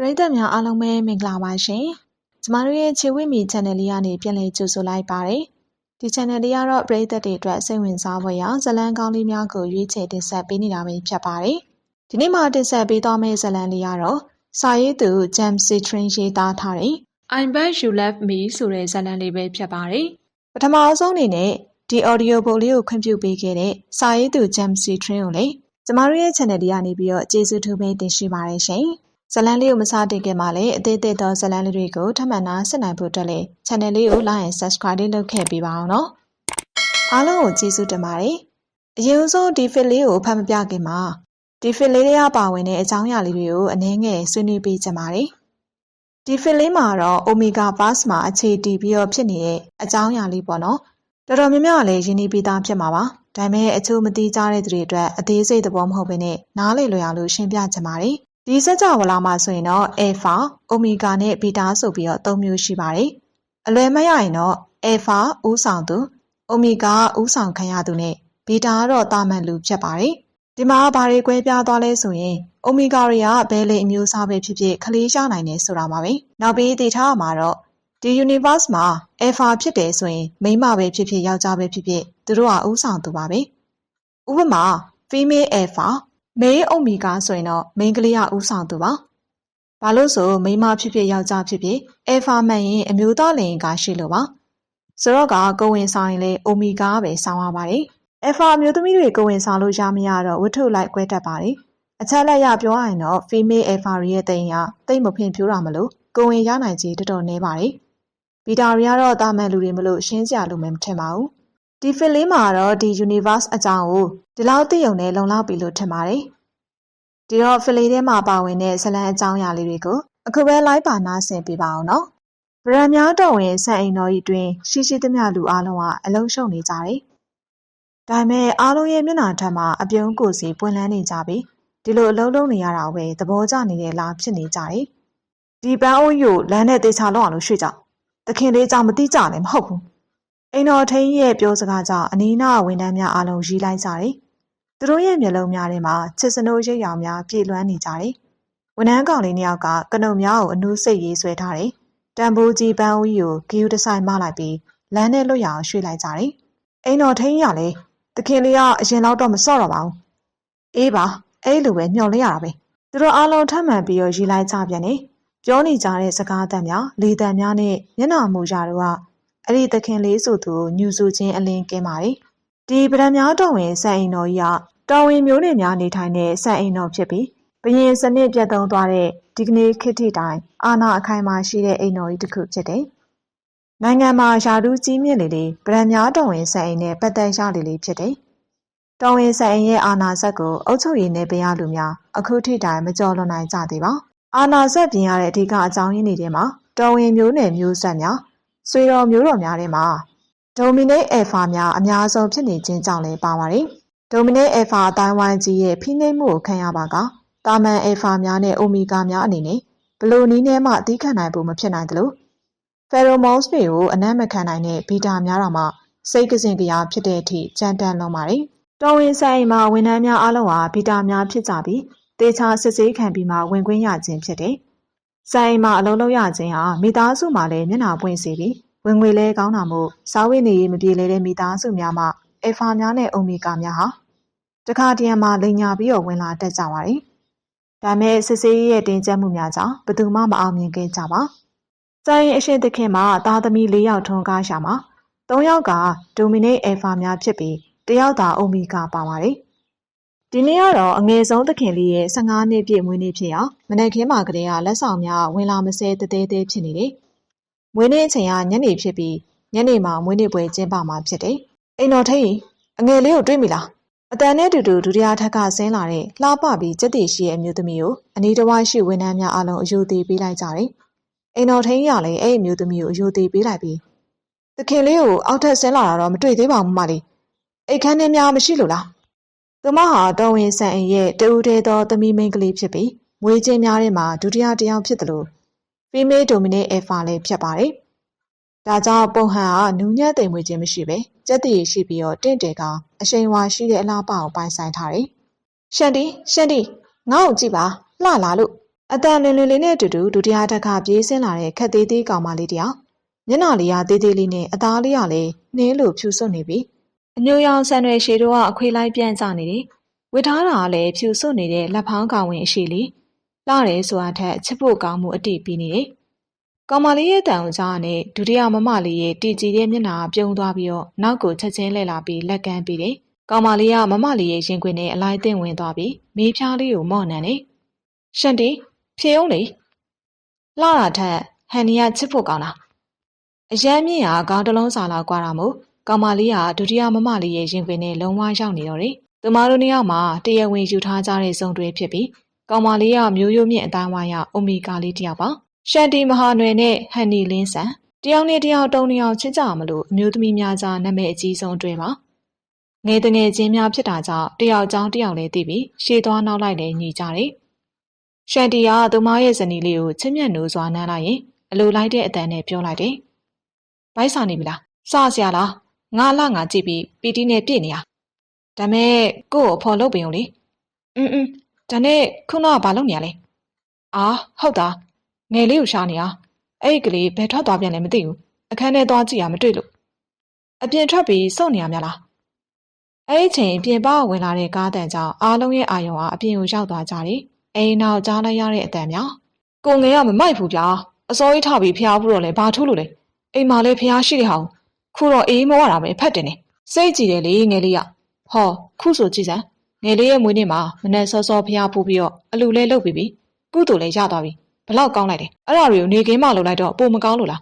ပရိသတ်များအားလုံးပဲမင်္ဂလာပါရှင်။ကျမတို့ရဲ့ခြေဝိမီ channel လေးကနေပြန်လည်ကြိုဆိုလိုက်ပါတယ်။ဒီ channel လေးကတော့ပရိသတ်တွေအတွက်စိတ်ဝင်စားဖွယ်ရာဇာတ်လမ်းကောင်းလေးများကိုရွေးချယ်တင်ဆက်ပေးနေတာပဲဖြစ်ပါတယ်။ဒီနေ့မှာတင်ဆက်ပေးသွားမယ့်ဇာတ်လမ်းလေးကတော့စာရေးသူ Jam Citrin ရေးသားထားတဲ့ I bet you love me ဆိုတဲ့ဇာတ်လမ်းလေးပဲဖြစ်ပါတယ်။ပထမအဆုံးအနေနဲ့ဒီ audio book လေးကိုခွင့်ပြုပေးခဲ့တဲ့စာရေးသူ Jam Citrin ကိုလည်းကျမတို့ရဲ့ channel လေးကနေပြီးတော့ကျေးဇူးထူးပဲတင်ရှိပါတယ်ရှင်။ ဇလန်းလေးကိုမစတင်ခင်မှာလည်းအသေးသေးသောဇလန်းလေးတွေကိုထပ်မံနာဆက်နိုင်ဖို့အတွက်လည်း channel လေးကို like and subscribe လေးလုပ်ခဲ့ပေးပါအောင်နော်အားလုံးကိုကျေးဇူးတင်ပါတယ်အရင်ဆုံးဒီ fit လေးကိုဖတ်မပြခင်မှာဒီ fit လေးတွေကပါဝင်တဲ့အကြောင်းအရာလေးတွေကိုအနည်းငယ်ဆွေးနွေးပေးကြပါတယ်ဒီ fit လေးမှာတော့ omega bus မှာအခြေတည်ပြီးတော့ဖြစ်နေတဲ့အကြောင်းအရာလေးပေါ့နော်တော်တော်များများလည်းရင်းနှီးပြီးသားဖြစ်မှာပါဒါပေမဲ့အချို့မသိကြတဲ့သူတွေအတွက်အသေးစိတ်သဘောမဟုတ်ဘဲနဲ့နားလည်လွယ်အောင်လို့ရှင်းပြချင်ပါတယ် ဒီစကြဝဠာမှာဆိုရင်တော့ alpha, omega နဲ့ beta ဆိုပြီးတော့သုံးမျိုးရှိပါတယ်။အလွယ်မရရင်တော့ alpha ဥဆောင်သူ omega ဥဆောင်ခံရသူနဲ့ beta ကတော့တာမန်လူဖြစ်ပါတယ်။ဒီမှာဘာတွေကွဲပြားသွားလဲဆိုရင် omega တွေကဘယ်လေအမျိုးအစားပဲဖြစ်ဖြစ်ခလေးရနိုင်တယ်ဆိုတာပါပဲ။နောက်ပြီးသိထားရမှာတော့ဒီ universe မှာ alpha ဖြစ်တယ်ဆိုရင်မိန်းမပဲဖြစ်ဖြစ်ယောက်ျားပဲဖြစ်ဖြစ်သူတို့ကဥဆောင်သူပါပဲ။ဥပမာ female alpha မေးအုံမီကာဆိုရင်တော့မိန်းကလေးကဥဆောင်သူပါ။ဘာလို့ဆိုမိန်းမဖြစ်ဖြစ်ယောက်ျားဖြစ်ဖြစ်အယ်ဖာမှန်ရင်အမျိုးသားလင်ကရှိလို့ပါ။ဆိုတော့ကကိုဝင်ဆောင်ရင်လေအိုမီကာပဲဆောင်းရပါတယ်။အယ်ဖာမျိုးသမီးတွေကိုဝင်ဆောင်လို့ရမရတော့ဝတ္ထုလိုက်ကွဲတတ်ပါတယ်။အချက်လက်ရပြောရရင်တော့ female alpha ရဲ့တိမ်ကတိတ်မဖင်ဖြိုးတာမလို့ကိုဝင်ရနိုင်ကြီးတော်တော်နေပါတယ်။ဗီတာရီကတော့တာမန်လူတွေမလို့ရှင်းစရာလိုမှမထင်ပါဘူး။ ဒီဖစ်လေးမှာတော့ဒီ universe အကြောင်းကိုဒီလောက်သိုံနဲ့လုံလောက်ပြီလို့ထင်ပါတယ်။ဒီတော့ဖလီထဲမှာပါဝင်တဲ့ဇလံအကြောင်းအရာလေးတွေကိုအခုပဲ live ပါနာဆင်ပြပါအောင်နော်။ဗရန်များတော်ဝင်ဆန်အိမ်တော်ကြီးတွင် ရှိရှိသမျှလူအလုံးကအလုံးရှုံနေကြတယ်။ဒါပေမဲ့အားလုံးရဲ့မျက်နှာထက်မှာအပြုံးကိုစီပွင့်လန်းနေကြပြီ။ဒီလိုအလုံးလုံးနေရတာပဲသဘောကျနေတဲ့လားဖြစ်နေကြတယ်။ဒီပန်းအိုးကိုလမ်းနဲ့တေချာလောက်အောင်လို့ရွှေ့ကြ။သခင်လေးကြောင့်မတိကြလည်းမဟုတ်ဘူး။ အိမ်တော်ထင်းရဲ့ပြောစကားကြောင့်အနီးနားဝန်ထမ်းများအားလုံးရီးလိုက်ကြတယ်။သူတို့ရဲ့မျက်လုံးများထဲမှာချစ်စနိုးရိပ်ရောင်များပြည့်လွှမ်းနေကြတယ်။ဝန်ထမ်းကောင်လေးနှစ်ယောက်ကကနုံများကိုအနူးစိတ်ရေးဆွဲထားတယ်။တံပိုးကြီးပန်းဦးကြီးကိုဂီယူတဆိုင်မလိုက်ပြီးလမ်းထဲလွတ်ရအောင်ရွှေ့လိုက်ကြတယ်။အိမ်တော်ထိန်းရလေတခင်လေးကအရင်တော့တော့မစော့တော့ပါဘူး။အေးပါအဲ့လိုပဲမျှော်လင့်ရတာပဲ။သူတို့အားလုံးထပ်မံပြီးတော့ရီလိုက်ကြပြန်တယ်။ပြောနေကြတဲ့စကားသံများလေသံများနဲ့မျက်နှာမူရာတို့က အဲ့ဒီသခင်လေးဆိုသူညူဆူချင်းအလင်းကင်းပါတယ်။ဒီပဒံများတော်ဝင်စံအိမ်တော်ကြီးကတော်ဝင်မျိုးနွယ်များနေထိုင်တဲ့စံအိမ်တော်ဖြစ်ပြီးဘရင်စနစ်ပြတ်သုံးသွားတဲ့ဒီကနေ့ခေတ်ထိတိုင်အာဏာအခိုင်အမာရှိတဲ့အိမ်တော်ကြီးတစ်ခုဖြစ်တယ်။နိုင်ငံမှာယာဒူးကြီးမြင့်လေလေပဒံများတော်ဝင်စံအိမ်နဲ့ပတ်သက်ရလေလေဖြစ်တယ်။တော်ဝင်စံအိမ်ရဲ့အာဏာစက်ကိုအုပ်ချုပ်ရေးနယ်ပယ်ရလူများအခုထိတိုင်မကြော်လွန်နိုင်ကြသေးပါ။အာဏာစက်ပြင်ရတဲ့အဓိကအကြောင်းရင်းတွေထဲမှာတော်ဝင်မျိုးနယ်မျိုးဆက်များ ဆွေတော်မျိုးတော်များထဲမှာ Dominate Alpha များအများဆုံးဖြစ်နေခြင်းကြောင့်လည်းပါပါတယ်။ Dominate Alpha အတိုင်းဝိုင်းကြီးရဲ့ဖိနှိပ်မှုကိုခံရပါကတာမန် Alpha များနဲ့ Omega များအနေနဲ့ဘလို့နည်းနဲ့မှအသိခံနိုင်ဖို့မဖြစ်နိုင်သလို Pheromones တွေကိုအနံ့မခံနိုင်တဲ့ Beta များတော့မှစိတ်ကစင်ကြရာဖြစ်တဲ့အထိကြမ်းတမ်းလွန်ပါတယ်။တော်ဝင်ဆိုင်မှာဝန်ထမ်းများအလုံးဟာ Beta များဖြစ်ကြပြီးတေချာစစ်ဆေးခံပြီးမှဝင်ခွင့်ရခြင်းဖြစ်တယ်။ ဆိုင်မှာအလုံးလုံးရခြင်းဟာမိသားစုမှာလည်းမျက်နှာပွင့်စေပြီးဝင်ငွေလဲကောင်းတာမို့စားဝတ်နေရေးမပြေလဲတဲ့မိသားစုများမှအဖာများနဲ့အိုမီဂါများဟာတခါတရံမှာလိန်ညာပြီးတော့ဝင်လာတတ်ကြပါတယ်။ဒါမဲ့စစ်စေးရဲ့တင်ကျပ်မှုများကြောင့်ဘယ်သူမှမအောင်မြင်ခဲ့ကြပါ။စိုင်းအရှိသခင်မှာသားသမီး၄ယောက်ထွန်းကားရှာမှာ၃ယောက်ကဒိုမီနိတ်အဖာများဖြစ်ပြီးတယောက်သာအိုမီဂါပါပါတယ်။ ဒီနေ့ကတော့အငယ်ဆုံးသခင်လေးရဲ့15နှစ်ပြည့်မွေးနေ့ဖြစ်အောင်မနက်ခင်းမှာကလေးကလက်ဆောင်များဝင်လာမစဲတဲတဲဖြစ်နေတယ်။မွေးနေ့အချိန်ကညနေဖြစ်ပြီးညနေမှာမွေးနေ့ပွဲကျင်းပမှာဖြစ်တယ်။အိမ်တော်ထိတ်အငယ်လေးကိုတွေ့မိလား။အတန်နဲ့တူတူဒုတိယထက်ကဆင်းလာတဲ့လှပပြီးစက်တည်ရှိရဲ့အမျိုးသမီးကိုအနီးတစ်ဝိုက်ရှိဝန်ထမ်းများအလုံးအယိုသေးပေးလိုက်ကြတယ်။အိမ်တော်ထိန်ရလည်းအဲ့အမျိုးသမီးကိုအယိုသေးပေးလိုက်ပြီးသခင်လေးကိုအောက်ထပ်ဆင်းလာတာတော့မတွေ့သေးပါဘူးမလေး။အိတ်ခမ်းထဲများမရှိလို့လား။ သူမဟာတော်ဝင်ဆန်အိမ်ရဲ့တူဦးသေးသောသမီးမိန်းကလေးဖြစ်ပြီးမွေးချင်းများထဲမှာဒုတိယတစ်ယောက်ဖြစ်တယ်လို့ female dominate alpha လည်းဖြစ်ပါတယ်။ဒါကြောင့်ပုံဟန်ကနူးညံ့သိမ်မွေ့ခြင်းမရှိပဲကြက်တည်ရှိပြီးတော့တင့်တယ်ကအရှိန်ဝါရှိတဲ့အလားပကိုပိုင်ဆိုင်ထားတယ်။ရှန်တီရှန်တီငါ့ကိုကြည့်ပါလှလာလို့အတန်လွင်လွင်လေးနဲ့အတူတူဒုတိယတစ်ခါပြေးဆင်းလာတဲ့ခက်သေးသေးကောင်မလေးတယောက်မျက်နှာလေးကသေးသေးလေးနဲ့အသားလေးကလည်းနှင်းလိုဖြူစွတ်နေပြီ အညိုရောင်ဆန်တွေရှည်တို့ကအခွေလိုက်ပြန့်ကျနေတယ်ဝစ်ထားတာကလည်းဖြူစွတ်နေတဲ့လက်ဖောင်းကောင်ဝင်အရှိလေးလှတယ်ဆိုတာထက်ချစ်ဖို့ကောင်းမှုအတိပြီးနေတယ်ကောင်မလေးရဲ့တန်ဦးကြားနဲ့ဒုတိယမမလေးရဲ့တီကြည်တဲ့မျက်နှာပြုံးသွားပြီးတော့နောက်ကိုချက်ချင်းလှည့်လာပြီးလက်ကမ်းပြီးတယ်ကောင်မလေးကမမလေးရဲ့ရင်ခွင်နဲ့အလိုက်သင့်ဝင်သွားပြီးမေးဖျားလေးကိုမော့နှံတယ်ရှန်တီဖြေအောင်လေလှတာထက်ဟန်နီကချစ်ဖို့ကောင်းတာအရန်မြင့်ဟာခေါင်းတစ်လုံးစာလောက်ကွာတာမို့ ကောင်မလေးကဒုတိယမမလေးရဲ့ရင်ခွင်နဲ့လုံးဝရောက်နေတော့တယ်သူမတို့နှစ်ယောက်မှာတရားဝင်ယူထားကြတဲ့စုံတွေဖြစ်ပြီးကောင်မလေးကမျိုးရိုးမြင့်အတိုင်းဝိုင်းရအိုမီဂါလေးတစ်ယောက်ပါရှန်တီမဟာနွယ်နဲ့ဟန်နီလင်းဆန်တယောက်နဲ့တယောက်တုံတယောက်ချစ်ကြမလို့အမျိုးသမီးများကြားနာမည်အကြီးဆုံးအတွဲပါငယ်တငယ်ချင်းများဖြစ်တာကြောင့်တယောက်ကြောင်းတယောက်လည်းသိပြီးရှေ့သွားနောက်လိုက်လည်းညီကြတယ်ရှန်တီကသူမရဲ့ဇနီးလေးကိုချစ်မြတ်နိုးစွာနမ်းလိုက်ရင်အလိုလိုက်တဲ့အတန်နဲ့ပြောလိုက်တယ်။ဘိုက်စာနေပြီလား။စဆရာလား။ ငါလာငါကြည့်ပြီးပီတီနဲ့ပြည့်နေရ။ဒါမဲ့ကို့ကိုအဖော်လုပ်ပင်ုံလေ။အင်းအင်းဒါနဲ့ခုနကဘာလုပ်နေရလဲ။အာဟုတ်တာငယ်လေးကိုရှာနေရ။အဲ့ဒီကလေးဘယ်ထွက်သွားပြန်လဲမသိဘူး။အခန်းထဲသွားကြည့်ရမတွေ့လို့။အပြင်ထွက်ပြီးစောင့်နေရများလား။အဲ့ဒီချိန်ပြင်ပဝင်လာတဲ့ကားတန်ကြောင့်အားလုံးရဲ့အာယုံဟာအပြင်ကိုရောက်သွားကြတယ်။အိမ်နောက်ကြားလိုက်ရတဲ့အတန်များကိုငယ်ကမမိုက်ဘူးဗျာအစောကြီးထပြီးဖျားဘူးတော့လဲဘာထူးလို့လဲအိမ်မှာလဲဖျားရှိတဲ့ဟာ ခုတော့အေးမောရတာပဲဖတ်တယ်နေစိတ်ကြည်တယ်လေငယ်လေးကဟောခုဆိုကြည်စမ်းငယ်လေးရဲ့မွေးနေ့မှာမနဲ့စောစောဖျားဖူးပြီးတော့အလူလဲလုပ်ပြီးပြီကုသိုလ်လဲရသွားပြီဘလောက်ကောင်းလိုက်တယ်အဲ့ဒါတွေကိုနေကင်းမလုပ်လိုက်တော့ပိုမကောင်းလို့လား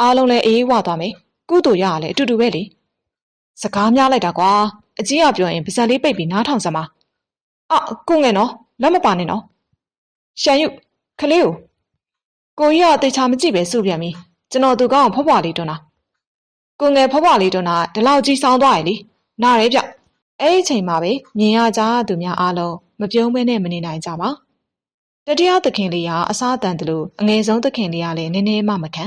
အားလုံးလဲအေးဝသွားမယ်ကုသိုလ်ရရလဲအတူတူပဲလေစကားများလိုက်တာကွာအကြီးကပြောရင်ပါဇက်လေးပိတ်ပြီးနားထောင်စမ်းပါအာကိုငယ်နော်လက်မပါနဲ့နော်ရှန်ယုခလေးကိုကိုကြီးကတေချာမကြည့်ပဲစုပြန်ပြီကျွန်တော်သူကောင်းဖွားဖွားလေးတွန်းတာ ကိုငယ်ဖွားဖွားလေးတွန်းတာဒီလောက်ကြီးဆောင်းသွားရလေနားရဲဗျအဲ့ဒီချိန်မှာပဲမြင်ရကြသူများအားလုံးမပြုံးမဲနဲ့မနေနိုင်ကြပါတတိယသခင်လေးကအစားတန်တယ်လို့အငယ်ဆုံးသခင်လေးကလည်းနည်းနည်းမှမခံ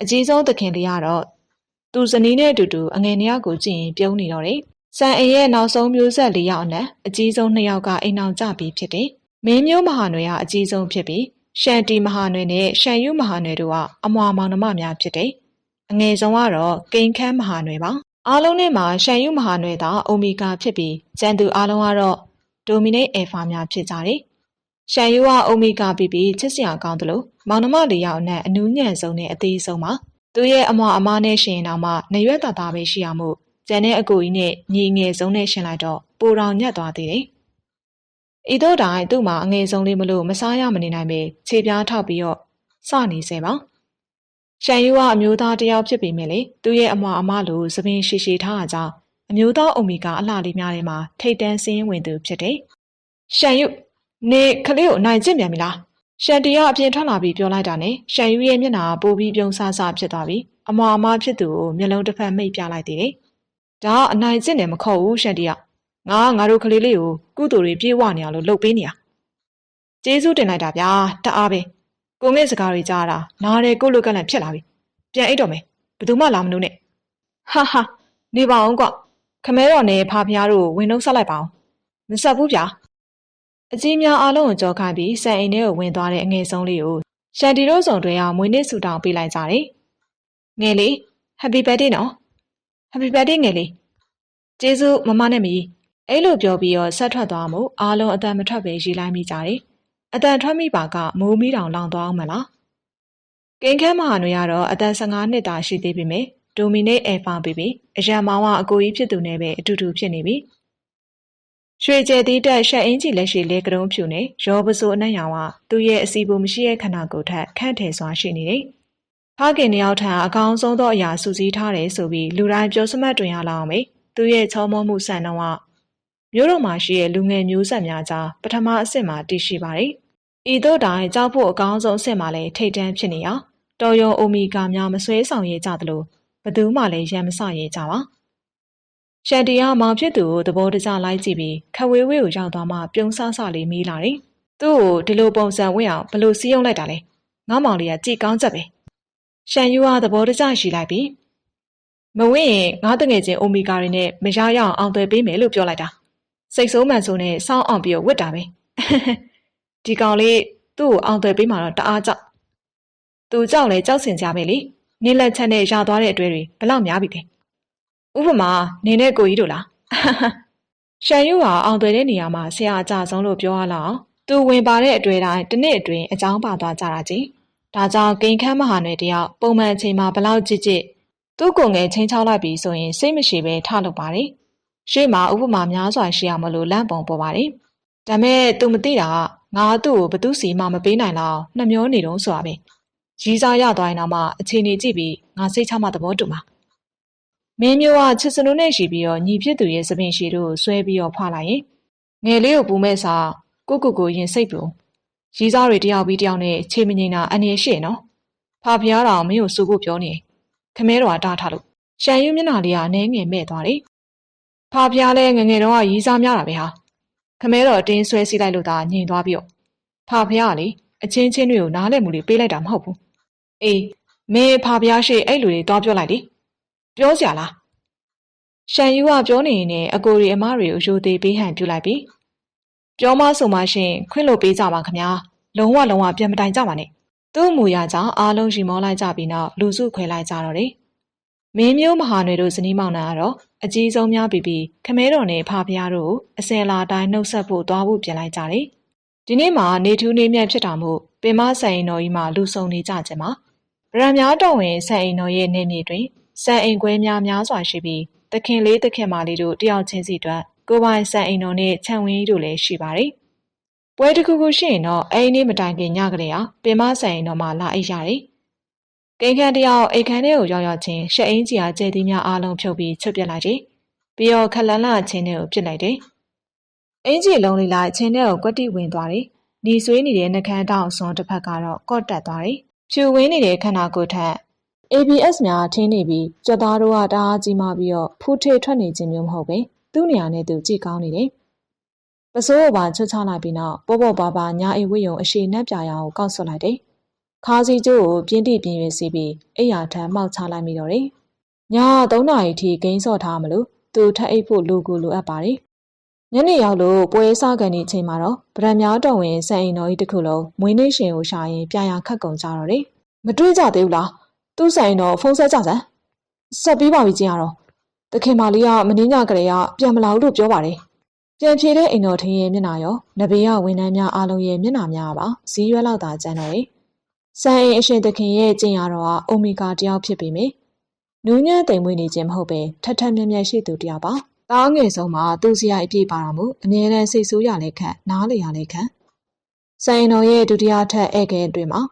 အကြီးဆုံးသခင်လေးကတော့သူဇနီးနဲ့အတူတူအငယ်နှစ်ယောက်ကိုကြည့်ရင်ပြုံးနေတော့တယ်စံအိမ်ရဲ့နောက်ဆုံးမျိုးဆက်လေးယောက်အနက်အကြီးဆုံးနှစ်ယောက်ကအိမ်အောင်ကြပြီးဖြစ်တယ်မင်းမျိုးမဟာနွယ်ကအကြီးဆုံးဖြစ်ပြီးရှန်တီမဟာနွယ်နဲ့ရှန်ယုမဟာနွယ်တို့ကအမွာမောင်နှမများဖြစ်တယ်။ အငယ်ဆုံးကတော့ကိန်ခမ်းမဟာနွယ်ပါ။အားလုံးနဲ့မှာရှန်ယုမဟာနွယ်ကအိုမီဂါဖြစ်ပြီးကျန်သူအားလုံးကတော့ဒိုမီနိတ်အယ်ဖာများဖြစ်ကြတယ်။ရှန်ယုကအိုမီဂါပြီးပြီးချစ်စရာကောင်းတယ်လို့မောင်နှမလေးယောက်နဲ့အနူးညံ့ဆုံးနဲ့အသေးဆုံးပါ။သူရဲ့အမွာအမားနဲ့ရှင်အောင်မှနေရွက်တာတာပဲရှိရမှုကျန်တဲ့အကူကြီးနဲ့ညီငယ်ဆုံးနဲ့ရှင်လိုက်တော့ပိုတောင်ညက်သွားသေးတယ်။ဤတို့တိုင်သူ့မှာအငယ်ဆုံးလေးမလို့မစားရမနေနိုင်ပဲခြေပြားထောက်ပြီးတော့စနေစေပါ ရှန်ယူကအမျိုးသားတယောက်ဖြစ်ပေမဲ့လေသူ့ရဲ့အမွာအမလိုသပင်ရှိရှိထားတာကြောင့်အမျိုးသားအုံမီကအလှလေးများထဲမှာထိတ်တန်းစင်းဝင်သူဖြစ်တယ်ရှန်ယူနေခလေးကိုနိုင်ကျင့်ပြန်ပြီလားရှန်တီကအပြင်ထွက်လာပြီးပြောလိုက်တာနဲ့ရှန်ယူရဲ့မျက်နှာပိုပြီးပြုံးဆဆဖြစ်သွားပြီးအမွာအမဖြစ်သူကိုမျက်လုံးတစ်ဖက်မိတ်ပြလိုက်သေးတယ်ဒါကအနိုင်ကျင့်တယ်မခေါ်ဘူးရှန်တီကငါငါတို့ကလေးလေးကိုကုသိုလ်တွေပြေးဝနေရလို့လှုပ်ပေးနေရကျေးဇူးတင်လိုက်တာဗျာတအားပဲ ကိုငဲ့စကားတွေကြားတာနားတယ်ကိုလိုကလန့်ဖြစ်လာပြီပြန်အိတ်တော့မယ်ဘယ်သူမှလာမလို့နဲ့ဟာဟာနေပါအောင်ကွခမဲတော်နဲ့ဖာဖျားတို့ဝင်နှုတ်ဆက်လိုက်ပါအောင်မဆက်ဘူးဗျာအကြီးများအားလုံးကိုကြောခိုင်းပြီးစံအိမ်ထဲကိုဝင်သွားတဲ့အငယ်ဆုံးလေးကိုရှန်တီတို့စုံတွေကမွေးနေ့ဆူတောင်းပေးလိုက်ကြတယ်ငယ်လေး Happy birthday နော် Happy birthday ငယ်လေးကျေးဇူးမမနဲ့မီအဲ့လိုပြောပြီးတော့ဆက်ထွက်သွားမှုအားလုံးအတန်မထွက်ပဲရေးလိုက်မိကြတယ်။ အတန်ထွက်မိပါကမိုးမီးတောင်လောင်သွားအောင်မလား။ကင်းခမ်းမဟာနွေကတော့အတန်15နှစ်သာရှိသေးပေမဲ့ဒိုမီနိတ်အယ်ဖာဘီဘီအရန်မောင်ကအကိုကြီးဖြစ်သူနဲ့ပဲအတူတူဖြစ်နေပြီ။ရွှေကျဲသီးတက်ရှက်အင်းကြီးလက်ရှိလေကရုံးဖြူနေရောပစိုးအနက်ရောင်ကသူ့ရဲ့အစီပူမရှိရဲ့ခန္ဓာကိုယ်ထက်ခန့်ထည်စွာရှိနေတယ်။ဖခင်တယောက်ထံအကောင်းဆုံးသောအရာစုစည်းထားတယ်ဆိုပြီးလူတိုင်းပြောစမှတ်တွင်ရလောက်အောင်ပဲသူ့ရဲ့ချောမောမှုဆန်တော့မြို့တော်မှာရှိတဲ့လူငယ်မျိုးဆက်များကြားပထမအဆင့်မှာတည်ရှိပါတယ်။ ဤသို့တိုင်ကြောက်ဖို့အကောင်းဆုံးအဆင့်မှာလည်းထိတ်တန့်ဖြစ်နေအောင်တော်ရုံအိုမီဂါများမဆွဲဆောင်ရကြသလိုဘသူမှလည်းရံမစရကြပါ။ရှန်တီယာမောင်ဖြစ်သူကိုသဘောတကျလိုက်ကြည့်ပြီးခဝေးဝေးကိုရောက်သွားမှပြုံးဆဆလေးမီးလာတယ်။သူ့ကိုဒီလိုပုံစံဝင်အောင်ဘလို့စီးရုံလိုက်တာလဲ။ငါမောင်လေးကကြည်ကောင်းချက်ပဲ။ရှန်ယူဟာသဘောတကျရှိလိုက်ပြီးမဝင်းရင်ငါတငယ်ချင်းအိုမီဂါတွေနဲ့မရရအောင်အောင်သွဲပေးမယ်လို့ပြောလိုက်တာ။စိတ်ဆိုးမှန်ဆိုးနဲ့စောင်းအောင်ပြီးဝတ်တာပဲ ဒီကောင်လေးသူ့ကိုအောင်သွယ်ပေးမှတော့တအားကြောက်သူကြောက်လဲကြောက်စင်ကြပဲလေနင်းလက်ချက်နဲ့ရာသွားတဲ့အတွေ့တွေဘလောက်များပြီလဲဥပမာနင်းနဲ့ကိုကြီးတို့လားရှန်ယူဟာအောင်သွယ်တဲ့နေရာမှာဆရာအကြဆုံးလို့ပြောရလောက်အောင်သူဝင်ပါတဲ့အတွေ့တိုင်းတစ်နှစ်အတွင်းအကြောင်းပါသွားကြတာကြီးဒါကြောင့်ဂိန်ခမ်းမဟာနယ်တယောက်ပုံမှန်အချိန်မှာဘလောက်ကြစ်ကြစ်သူ့ကိုယ်ငယ်ချင်းချောက်လိုက်ပြီဆိုရင်စိတ်မရှိပဲထလုပ်ပါတယ်ရှေ့မှာဥပမာများစွာရှိရမလို့လန့်ပုံပေါ်ပါတယ်ဒါမဲ့ तू မသိတာက ငါသူ့ကိုဘသူစီမှမပေးနိုင်လောက်နှမျောနေတော့ဆိုတာပဲရီးစားရသွားရင်တော့မှအခြေအနေကြည့်ပြီးငါစိတ်ချမှသဘောတူမှာမင်းမျိုးကချစ်စနုနဲ့ရှိပြီးတော့ညီဖြစ်သူရဲ့သပင်ရှိတို့ဆွဲပြီးတော့ဖွာလိုက်ရင်ငယ်လေးကိုပူမဲ့စာကိုကိုကိုရင်စိတ်ပူရီးစားတွေတယောက်ပြီးတယောက်နဲ့ချေမငိမ့်တာအနေရှိနော်ဖာဖျားတော်မင်းကိုစူဖို့ပြောနေခမဲတော်ကတားထားလို့ရှန်ယူမျက်နှာလေးကအနေငယ်မဲ့သွားတယ်ဖာဖျားလဲငငယ်တော့ကရီးစားများတာပဲဟာ ခမဲတော်အတင်းဆွဲစီးလိုက်လို့သာညင်သွားပြီးတော့ဖာဖျားကလေအချင်းချင်းတွေကိုနားလည်မှုလေးပေးလိုက်တာမဟုတ်ဘူးအေးမင်းဖာဖျားရှိအဲ့လူတွေတောပြောလိုက်လေပြောစရာလားရှန်ယူကပြောနေရင်လည်းအကိုရီအမတွေကိုရိုသေးပေးဟန်ပြုလိုက်ပြီပြောမဆိုမှရှင်ခွင့်လို့ပေးကြပါခမညာလုံးဝလုံးဝပြန်မတိုင်ကြပါနဲ့သူ့မူရကြောင့်အားလုံးရှင်မောလိုက်ကြပြီးနောက်လူစုခွဲလိုက်ကြတော့တယ် မင်းမျိုးမဟာနွယ်တို့ဇနီးမောင်နှံကတော့အကြီးဆုံးများပြီးပြီးခမဲတော်နဲ့ဖာဖျားတို့အစင်လာတိုင်းနှုတ်ဆက်ဖို့သွားဖို့ပြင်လိုက်ကြတယ်ဒီနေ့မှာနေထူးနေမြတ်ဖြစ်တာမို့ပင်မဆိုင်တော်ကြီးမှာလူဆုံနေကြခြင်းမှာဗရံများတော်ဝင်ဆန်အိမ်တော်ရဲ့နေမြေတွင်ဆန်အိမ်ခွဲများများစွာရှိပြီးသခင်လေးသခင်မလေးတို့တယောက်ချင်းစီအတွက်ကိုပိုင်ဆန်အိမ်တော်နဲ့ခြံဝင်းကြီးတို့လည်းရှိပါတယ်။ပွဲတစ်ခုခုရှိရင်တော့အိမ်လေးမတိုင်ခင်ညကလေးဟာပင်မဆန်အိမ်တော်မှာလာအိပ်ရတယ်။ ကိန်းခန်းတယောက်အိမ်ခန်းထဲကိုရောက်ရောက်ချင်းရှက်အင်းကြီးဟာကျဲသီးများအားလုံးဖြုတ်ပြီးချွတ်ပြစ်လိုက်တယ်။ပြီးတော့ခလန်လာချင်းတွေကိုပြစ်လိုက်တယ်။အင်းကြီးလုံးလေးလိုက်ချင်းတွေကိုကွက်တိဝင်သွားတယ်။ဒီဆွေးနေတဲ့နှကန်းတောင်စွန်တစ်ဖက်ကတော့ကော့တက်သွားတယ်။ဖြူဝင်းနေတဲ့ခန္ဓာကိုယ်ထက် ABS များထင်းနေပြီးကြွသားတို့ကတအားကြီးမှပြီးတော့ဖူးထေထွက်နေခြင်းမျိုးမဟုတ်ပဲသူ့နေရာနဲ့သူကြည့်ကောင်းနေတယ်။ပစိုးကိုပါချွတ်ချလိုက်ပြီးနောက်ပေါ်ပေါ်ပါပါညာအိမ်ဝိယုံအရှိနှက်ပြာရောင်ကိုကောက်ဆွလိုက်တယ်။ ခါစီကျိုးကိုပြင်းတိပြင်းရွေးစီပြီးအိယာထမ်းမှောက်ချလိုက်မိတော့တယ်။ည3နာရီထိဂိမ်းစော့ထားမလို့သူထပ်အိပ်ဖို့လူကူလိုအပ်ပါတယ်။ညနေရောက်လို့ပွဲစားကန်ဒီအချိန်မှာတော့ဗရံများတော်ဝင်စံအိမ်တော်ကြီးတစ်ခုလုံးမွေးနေ့ရှင်ကိုရှာရင်ပြာရခတ်ကုန်ကြတော့တယ်။မတွေးကြသေးဘူးလား။သူ့ဆိုင်တော့ဖုန်းဆက်ကြစမ်းဆက်ပြီးပါပြီကျင်ရတော့တခင်မလေးကမင်းညကလေးကပြန်မလာဘူးလို့ပြောပါတယ်ပြန်ဖြေတဲ့အိမ်တော်ထင်းရဲ့မျက်နှာရောနဘေးကဝန်ထမ်းများအားလုံးရဲ့မျက်နှာများပါဇီးရွက်လောက်သာကျန်တော့တယ် စံအိမ်အရှင်တခင်ရဲ့ကျင်ရတော့ကအိုမီဂါတယောက်ဖြစ်ပေမယ့်နူးညံ့တိမ်မွေးနေခြင်းမဟုတ်ပဲထက်ထက်မြက်မြက်ရှိသူတယောက်ပါတားငယ်ဆုံးမှာသူ့စရာအပြည့်ပါတာမို့အမြဲတမ်းစိတ်ဆိုးရလဲခန့်နားလေရလဲခန့်စံအိမ်တော်ရဲ့ဒုတိယထပ်ဧကဲအတွင်မှာ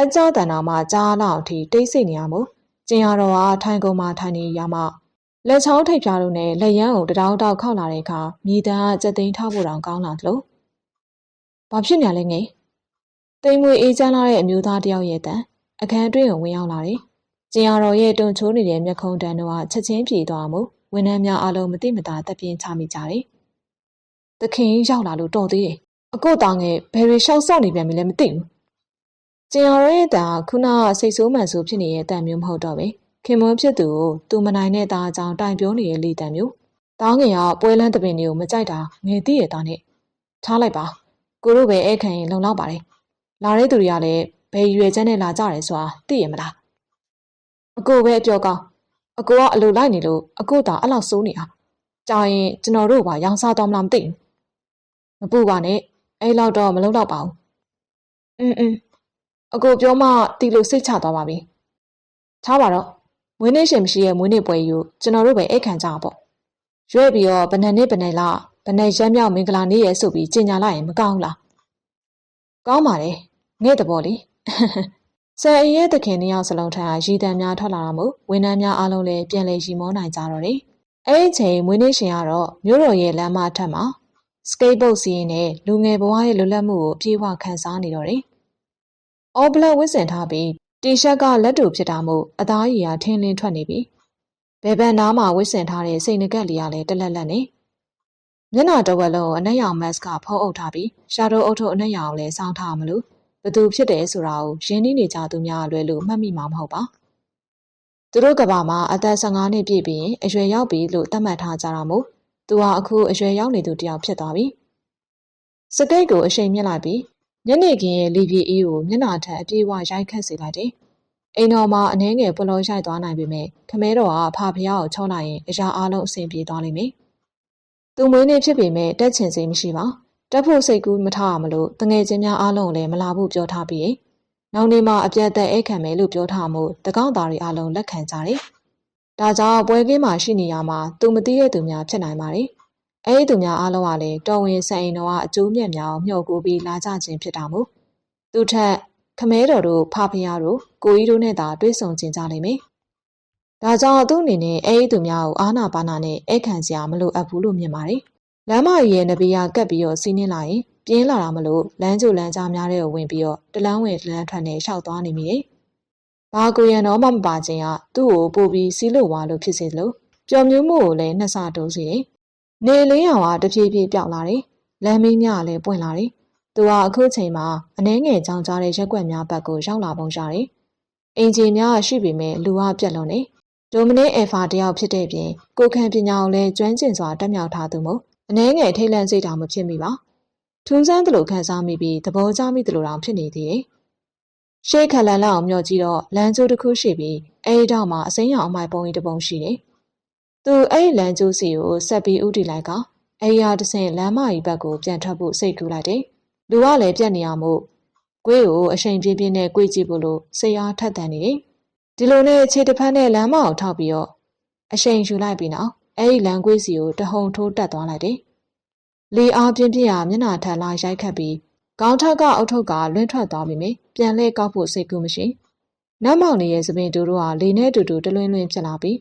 အကြောတန်တော်မှာကြားလောက်ထိတိတ်ဆိတ်နေရမို့ကျင်ရတော်ဟာထိုင်ကုန်မှာထိုင်နေရမှလက်ချောင်းထိပ်ပြားတို့နဲ့လက်ရန်ကိုတတောက်တောက်ခောက်လာတဲ့အခါမြေတန်းကကြက်သိန်းထောက်ဖို့တောင်ကောင်းလာသလိုဘာဖြစ်နေလဲငယ် တိမ်မွေအေးချမ်းလာတဲ့အမျိုးသားတယောက်ရဲ့တန်အခန်းတွင်းကိုဝင်ရောက်လာတယ်ကျင်ရတော်ရဲ့တွန်ချိုးနေတဲ့မျက်ခုံးတန်းတို့ကချက်ချင်းပြေသွားမှုဝန်ထမ်းများအလုံးမသိမသာတပ်ပြင်းချမိကြတယ်သခင်ရောက်လာလို့တော်သေးတယ်အကိုတောင်ငယ်ဘယ်ရီရှောက်ဆော့နေပြန်ပြီလဲမသိဘူးကျင်ရော်ရဲ့တန်ခုနကစိတ်ဆိုးမှန်ဆိုးဖြစ်နေတဲ့တန်မျိုးမဟုတ်တော့ပဲခင်မွန်းဖြစ်သူကိုသူမနိုင်တဲ့သားအကြောင်းတိုင်ပြောနေတဲ့လေတန်မျိုးတောင်းငယ်ကပွဲလန်းတပင်တွေကိုမကြိုက်တာငယ်သိရတာနဲ့ထားလိုက်ပါကိုတို့ပဲအဲ့ခံရင်လုံလောက်ပါတယ် လာတဲ့သူတွေကလည်းဘယ်ရွယ်ချက်နဲ့လာကြတယ်ဆိုတာသိရမလားအကိုပဲအပြောကောင်းအကိုကအလိုလိုက်နေလို့အကိုသာအဲ့လောက်စိုးနေတာကြာရင်ကျွန်တော်တို့ကရောင်းစားတော့မလားမသိဘူးမပူပါနဲ့အဲ့လောက်တော့မလုံတော့ပါဘူးအင်းအင်းအကိုပြောမှတီလို့စိတ်ချသွားပါပြီထားပါတော့မွေးနေ့ရှင်မရှိရဲ့မွေးနေ့ပွဲယူကျွန်တော်တို့ပဲအိတ်ခံကြပါပေါ့ရွဲ့ပြီးတော့ဘယ်နှစ်နှစ်ဘယ်နှစ်လဘယ်နှစ်ရက်မြောက်မင်္ဂလာနေ့ရဲ့ဆိုပြီးကြင်ညာလိုက်ရင်မကောင်းလား ကောင်းပါတယ်ငဲ့တဘောလေဆယ်အရဲ့တခင်နှစ်ယောက်စလုံးထံရည်တံများထွက်လာတာမို့ဝန်ထမ်းများအားလုံးလည်းပြန်လည်ရီမောနိုင်ကြတော့တယ်အဲ့ဒီချိန်မွေးနေ့ရှင်ကတော့မြို့တော်ရဲ့လမ်းမထက်မှာစကိတ်ဘုတ်စီးရင်နဲ့လူငယ်ဘဝရဲ့လွတ်လပ်မှုကိုအပြည့်အဝခံစားနေတော့တယ်။အော်ဘလက်ဝစ်စင်ထားပြီးတီရှပ်ကလက်တူဖြစ်တာမို့အသားရည်ဟာထင်းလင်းထွက်နေပြီ။ဘယ်ဘက်နားမှာဝစ်စင်ထားတဲ့စိတ်ငကက်လေးကလည်းတလက်လက်နေ။ မျက်နှာတစ်ဝက်လုံးအနက်ရောင်မတ်စ်ကဖုံးအုပ်ထားပြီးရှာဒိုအုပ်ထုပ်အနက်ရောင်လည်းစောင်းထားမလို့ဘသူဖြစ်တယ်ဆိုတာကိုရင်းနှီးနေကြသူများအလွယ်လို့မှတ်မိမှာမဟုတ်ပါ။သူတို့ကဘာမှာအသက်15နှစ်ပြည့်ပြီးရင်အရွယ်ရောက်ပြီလို့သတ်မှတ်ထားကြတာမို့သူဟာအခုအရွယ်ရောက်နေသူတယောက်ဖြစ်သွားပြီ။စကိတ်ကိုအရှိန်မြင့်လိုက်ပြီးညနေခင်းရဲ့လီပြေအေးကိုမျက်နှာထက်အပြေးဝရိုက်ခတ်စေလိုက်တယ်။အိမ်တော်မှာအနှဲငယ်ပလောရိုက်သွားနိုင်ပေမဲ့ခမဲတော်ကဖာဖျားကိုချောလိုက်ရင်အရာအလုံးအဆင်ပြေသွားလိမ့်မယ်။ သူမွေးနေ့ဖြစ်ပေမဲ့တက်ချင်စိတ်မရှိပါ။တက်ဖို့စိတ်ကူးမထားရမလို့တငယ်ချင်းများအားလုံးလည်းမလာဖို့ပြောထားပြီး။နောက်နေ့မှအပြတ်သက်အိတ်ခံမယ်လို့ပြောထားမှုတကောက်သားတွေအားလုံးလက်ခံကြတယ်။ဒါကြောင့်ပွဲကင်းမှာရှိနေရမှာသူမသိတဲ့သူများဖြစ်နိုင်ပါတယ်။အဲဒီသူများအားလုံးကလည်းတော်ဝင်စံအိမ်တော်ကအကျိုးမြတ်များကိုမျှော်ကိုပြီးလာကြခြင်းဖြစ်တာမို့သူထက်ခမဲတော်တို့ဖဖရားတို့ကိုကြီးတို့နဲ့သာတွေ့ဆုံကျင်ကြလိမ့်မယ်။ ဒါကြောင့်သူ့အနေနဲ့အဲဒီသူများကိုအာနာပါနာနဲ့အိတ်ခံစရာမလိုအပ်ဘူးလို့မြင်ပါတယ်။လမ်းမကြီးရဲ့နဘေးကကပ်ပြီးတော့စီးနှင်းလာရင်ပြင်းလာတာမလို့လမ်းကြိုလမ်းကြားများတဲ့ကိုဝင်ပြီးတော့တလန်းဝင်တလန်းထွက်နဲ့ရှောက်သွားနေမိတယ်။ဘာကိုရန်တော့မှမပါခြင်းကသူ့ကိုပို့ပြီးစီးလို့ဝါလို့ဖြစ်စေလို့ပျော်မျိုးမှုကိုလည်းနှစ်ဆတိုးစေတယ်။နေလင်းရောင်ကတဖြည်းဖြည်းပြောက်လာတယ်။လမ်းမင်းများလည်းပွင့်လာတယ်။သူကအခုချိန်မှာအနှဲငယ်ကြောင်ကြားတဲ့ရက်ွက်များဘက်ကိုရောက်လာပုံရတယ်။အင်ဂျင်များရှိပေမဲ့လူကပြက်လွန်နေ။ ဒိုမနစ်အယ်ဖာတယောက်ဖြစ်တဲ့ပြင်ကိုခံပညာကိုလည်းကျွမ်းကျင်စွာတက်မြောက်ထားသူမို့အနှဲငယ်ထိတ်လန့်စိတ်တာမဖြစ်မိပါ။ထူးဆန်းသလိုခံစားမိပြီးသဘောကျမိသလိုတောင်ဖြစ်နေသေးတယ်။ရှေ့ခက်လန်လောက်အောင်မျှော်ကြည့်တော့လမ်းကျိုးတစ်ခုရှိပြီးအဲဒီတော့မှအစိမ်းရောင်အမိုက်ပုံကြီးတစ်ပုံရှိတယ်။သူအဲ့ဒီလမ်းကျိုးစီကိုဆက်ပြီးဥတီလိုက်ကအဲဒီဟာတစ်ဆင့်လမ်းမကြီးဘက်ကိုပြန်ထွက်ဖို့စိတ်ကူးလိုက်တယ်။လူကလည်းပြက်နေရမို့ကွေးကိုအချိန်ပြင်းပြင်းနဲ့ကွေးကြည့်ဖို့လို့စိတ်အားထက်သန်နေတယ်။ ဒီလိုနဲ့ခြေတစ်ဖက်နဲ့လမ်းမကိုထောက်ပြီးတော့အချိန်ယူလိုက်ပြီးနောက်အဲဒီလမ်းကွေးစီကိုတဟုန်ထိုးတက်သွားလိုက်တယ်။လေအားပြင်းပြင်းဟာမျက်နှာထက်လာရိုက်ခတ်ပြီးကောင်းထက်ကအုတ်ထုပ်ကလွင့်ထွက်သွားပြီမေပြန်လဲကောက်ဖို့စိတ်ကူးမရှိ။နတ်မောင်နေရဲ့သပင်တူတို့ဟာလေနဲ့တူတူတလွင်လွင်ဖြစ်လာပြီး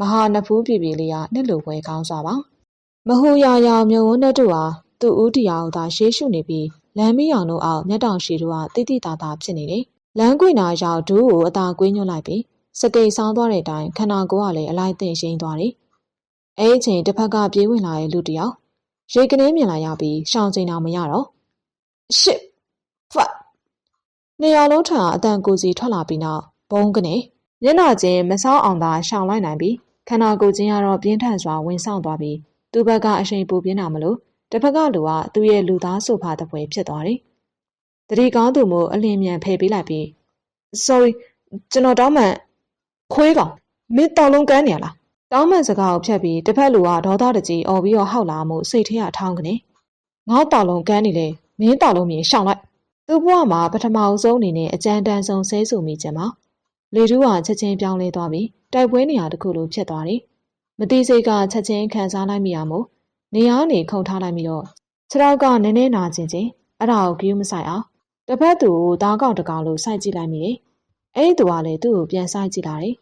မဟာနဖူးပြပြလေးကနှစ်လိုပွဲကောင်းစွာပါ။မဟူရရမြုံဝန်းတဲ့တို့ဟာသူ့ဦးတရားကိုသာရှေးရှုနေပြီးလမ်းမီးအောင်တို့အောက်မျက်တောင်ရှိတို့ကတိတိတသားဖြစ်နေတယ်။ လမ်းကွေနာရောက်ဒူးကိုအသာကွေးညွှတ်လိုက်ပြီးစကိတ်ဆောင်းသွားတဲ့အတိုင်းခန္ဓာကိုယ်ကလည်းအလိုက်သိမ့်ရှိန်သွားတယ်။အဲအချိန်တစ်ဖက်ကပြေးဝင်လာတဲ့လူတယောက်ရေကနေမြင်လာရပြီးရှောင်ကျင်တော့မရတော့ရှစ်ဖတ်နေရာလုံးထံအတန်ကိုစီထွက်လာပြီးနောက်ဘုံကနေမျက်နှာချင်းမဆောင်းအောင်သာရှောင်လိုက်နိုင်ပြီးခန္ဓာကိုယ်ချင်းကတော့ပြင်းထန်စွာဝင်ဆောင်သွားပြီးသူ့ဘက်ကအရှိန်ပူပြင်းတာမလို့တစ်ဖက်ကလူကသူ့ရဲ့လူသားဆိုဖာတဲ့ပွဲဖြစ်သွားတယ်။ တတိကောင်းသူမို့အလင်းမြန်ဖယ်ပေးလိုက်ပြီး sorry ကျွန်တော်တောင်းမှန်ခွေးကောင်မင်းတောင်းလုံးကန်းနေရလားတောင်းမှန်စကားကိုဖြတ်ပြီးတစ်ဖက်လူကဒေါသတကြီးអော်ပြီးတော့ဟောက်လာမှုစိတ်ထဲကထောင်းကနေငါတောင်းလုံးကန်းနေလေမင်းတောင်းလုံးမြင်ရှောင်လိုက်သူ့ဘဝမှာပထမအဆုံးအနေနဲ့အကြမ်းတမ်းဆုံးဆဲဆူမိခြင်းမှာလေတူးကချက်ချင်းပြောင်းလဲသွားပြီးတိုက်ပွဲနေရာတစ်ခုလိုဖြစ်သွားတယ်မတိစိတ်ကချက်ချင်းခံစားလိုက်မိရမို့နေရာနေခုန်ထားလိုက်ပြီးတော့ခြေထောက်ကနည်းနည်းနာကျင်ချင်းအဲ့ဒါကိုဂယူးမဆိုင်အောင် တစ်ဖက်သူကိုသားကောင်တကောင်လိုစိုက်ကြည့်လိုက်မိတယ်အဲ့ဒီသူကလည်းသူ့ကိုပြန်ဆိုင်ကြည့်လာတယ်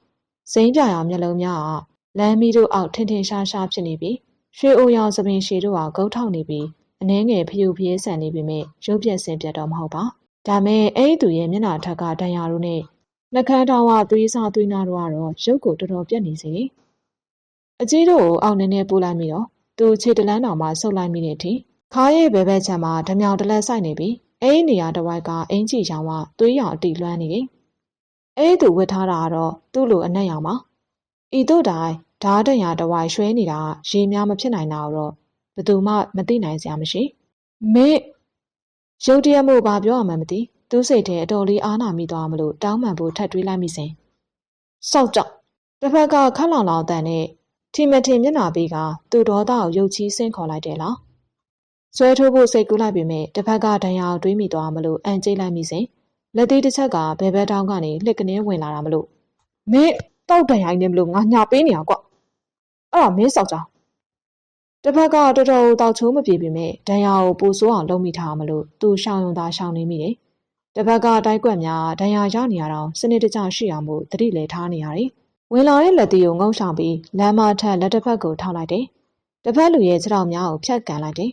စိမ့်ပြရာမျက်လုံးများကလမ်းမီတို့အောက်ထင်ထင်ရှားရှားဖြစ်နေပြီးရွှေအိုရောင်သပင်ရှည်တို့ကဂုတ်ထောက်နေပြီးအနှဲငယ်ဖျူဖျဲဆန်နေပေမဲ့ရုပ်ပြက်စင်ပြတ်တော့မဟုတ်ပါဒါမဲ့အဲ့ဒီသူရဲ့မျက်နှာထက်ကတန်ရာတို့နဲ့နှကန်းထောင်ကသွေးစားသွေးနာတို့ကတော့ရုပ်ကိုတော်တော်ပြက်နေစေတယ်အကြီးတို့ကိုအောက်နေနေပို့လိုက်ပြီးတော့သူခြေတလန်းတော်မှာဆုပ်လိုက်မိတဲ့အထိခါးရဲ့ဘဲဘဲချမ်းမှာဓမြောင်တလက်ဆိုင်နေပြီး အဲ့ဒီနေရာတစ်ဝိုက်ကအင်ကြီးရောင်ကသွေးရောင်အတီလွှမ်းနေတယ်အဲ့ဒီသူဝတ်ထားတာကတော့သူ့လိုအနက်ရောင်ပါဤတို့တိုင်ဓာတ်တရာတစ်ဝိုက်ရွှဲနေတာရေများမဖြစ်နိုင်တာတော့ဘယ်သူမှမသိနိုင်စရာမရှိမင်းရုတ်တရက်မို့ဘာပြောရမှန်းမသိသူ့စိတ်ထဲအတော်လေးအားနာမိသွားမလို့တောင်းပန်ဖို့ထပ်တွေးလိုက်မိစဉ်စောက်ကြောက်တစ်ဖက်ကခက်လောင်လောင်တန်နဲ့ထီမထင်မျက်နှာပေးကသူ့ဒေါသကိုရုပ်ချီးဆင့်ခေါ်လိုက်တယ်လား ဆွဲထိုးဖို့စိတ်ကူးလိုက်ပေမဲ့တစ်ဖက်ကဒဏ်ရာကိုတွေးမိသွားမလို့အန်ကျိတ်လိုက်မိစဉ်လက်သေးတစ်ချက်ကဘဲဘဲတောင်းကနေလှစ်ကနေဝင်လာတာမလို့မင်းတောက်တန်ရိုင်းနေမလို့ငါညာပေးနေရကွအဲ့ဒါမင်းစောက်ကြောင်တစ်ဖက်ကတော်တော်တောက်ချိုးမပြေပေမဲ့ဒဏ်ရာကိုပူဆိုးအောင်လုပ်မိထားမလို့သူရှောင်ယုံသာရှောင်နေမိတယ်တစ်ဖက်ကတိုက်ကွက်များဒဏ်ရာရနေရတော့စနစ်တကျရှိအောင်မို့တတိလဲထားနေရတယ်ဝင်လာတဲ့လက်သေးကိုငုံဆောင်ပြီးလမ်းမထက်လက်တစ်ဖက်ကိုထောက်လိုက်တယ်တစ်ဖက်လူရဲ့ခြေထောက်များကိုဖြတ်ကန်လိုက်တယ်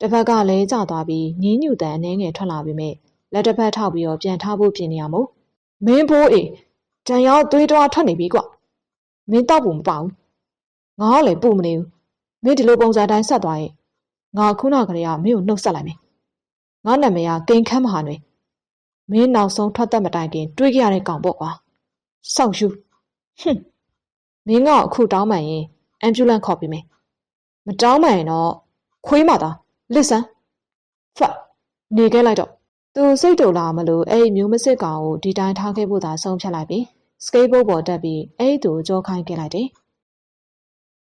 တစ်ဖက်ကလည်းကျသွားပြီးညင်းညူတန်အနေငယ်ထွက်လာပေမဲ့လက်တစ်ဖက်ထောက်ပြီးတော့ပြန်ထားဖို့ပြင်နေရမို့မင်းဖိုးအေးတန်ရောက်သွေးတွားထွက်နေပြီကွမင်းတောက်ဖို့မပေါ့ငါကလည်းပို့မနေဘူးမင်းဒီလိုပုံစံတိုင်းဆက်သွားရင်ငါခုနကလေးကမင်းကိုနှုတ်ဆက်လိုက်မယ်ငါနာမည်ကကိန်ခမ်းမဟာနွေမင်းနောက်ဆုံးထွက်သက်မတိုင်ခင်တွေးကြရတဲ့ကောင်ပေါ့ကွာစောက်ယူဟွန်းမင်းကအခုတောင်းမှန်ရင်အမ်ဘူလန့်ခေါ်ပေးမယ်မတောင်းမှန်ရင်တော့ခွေးမသား လစ်စမ်းဖတ်နေခဲ့လိုက်တော့သူသူစိတ်တူလာမလို့အဲ့ဒီမျိုးမစစ်ကောင်ကိုဒီတိုင်းထားခဲ့ဖို့သာဆုံးဖြတ်လိုက်ပြီးစကေးဘုတ်ပေါ်တက်ပြီးအဲ့ဒီသူကိုကြောခိုင်းခဲ့လိုက်တယ်။